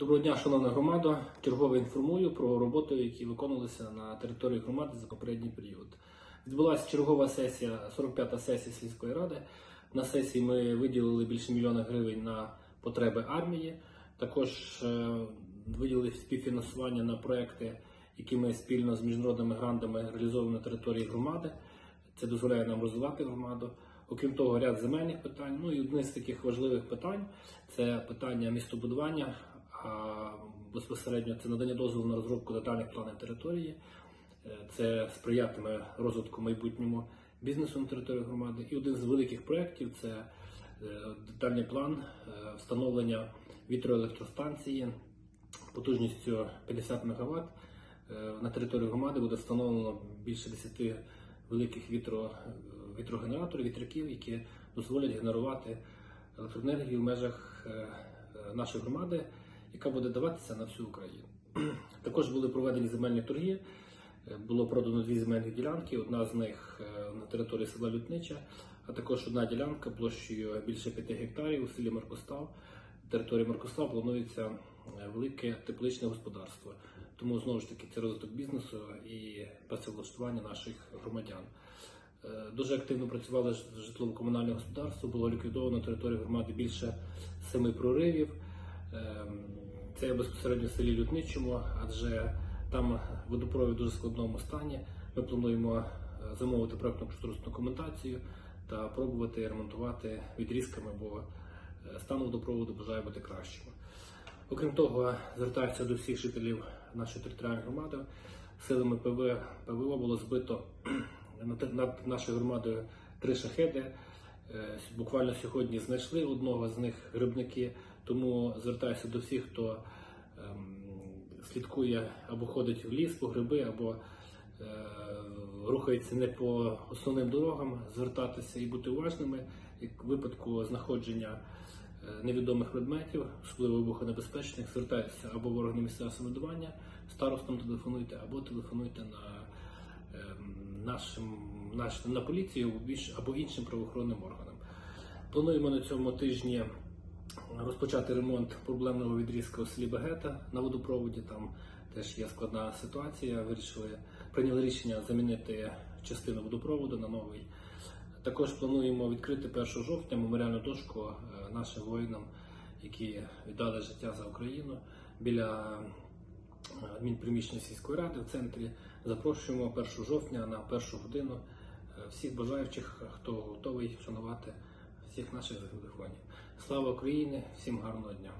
Доброго дня, шановна громада. Чергово інформую про роботи, які виконувалися на території громади за попередній період. Відбулася чергова сесія, 45-та сесія сільської ради. На сесії ми виділили більше мільйона гривень на потреби армії. Також е, виділили співфінансування на проекти, які ми спільно з міжнародними грантами реалізовуємо на території громади. Це дозволяє нам розвивати громаду. Окрім того, ряд земельних питань. Ну і одне з таких важливих питань це питання містобудування, безпосередньо це надання дозволу на розробку детальних планів території. Е, Це сприятиме розвитку майбутньому бізнесу на території громади. І один з великих проєктів це е, детальний план е, встановлення вітроелектростанції потужністю 50 МВт. На території громади буде встановлено більше 10 великих вітро, вітрогенераторів, вітряків, які дозволять генерувати електроенергію в межах е, е, нашої громади, яка буде даватися на всю Україну. Також були проведені земельні торги. Е, Було продано дві земельні ділянки. Одна з них е, на території села Лютнича, а також одна ділянка площею більше 5 гектарів у селі Маркостав. Території Маркостав планується е, велике тепличне господарство. Тому знову ж таки це розвиток бізнесу і працевлаштування наших громадян. Дуже активно працювали житлово-комунальне господарство, було ліквідовано на території громади більше семи проривів. Це безпосередньо в селі Лютничому, адже там водопровід в дуже складному стані. Ми плануємо е, замовити проектну кошторисну документацію та пробувати ремонтувати відрізками, бо е, стан водопроводу бажає бути кращим. Окрім того, звертаюся до всіх жителів нашої територіальної громади. Силами ПВ, ПВО було збито над нашою громадою три шахеди. Е, Буквально сьогодні знайшли одного з них грибники, тому звертаюся до всіх, хто ем, слідкує або ходить в ліс по гриби, або е, рухається не по основним дорогам, звертатися і бути уважними. Як в випадку знаходження е, невідомих предметів, особливо вибухонебезпечних, звертайтеся або в органи місцевого самоврядування, старостам телефонуйте, або телефонуйте на ем, нашим, наш, на поліцію або іншим правоохоронним органам. Плануємо на цьому тижні розпочати ремонт проблемного відрізка у селі Багета на водопроводі. Там теж є складна ситуація. Вирішили прийняли рішення замінити частину водопроводу на новий. Також плануємо відкрити 1 жовтня меморіальну дошку е, нашим воїнам, які віддали життя за Україну біля е, адмінприміщення сільської ради в центрі. Запрошуємо 1 жовтня на першу годину е, всіх бажаючих, хто готовий вшанувати всіх наших загиблих. Слава Україні! Всім гарного дня!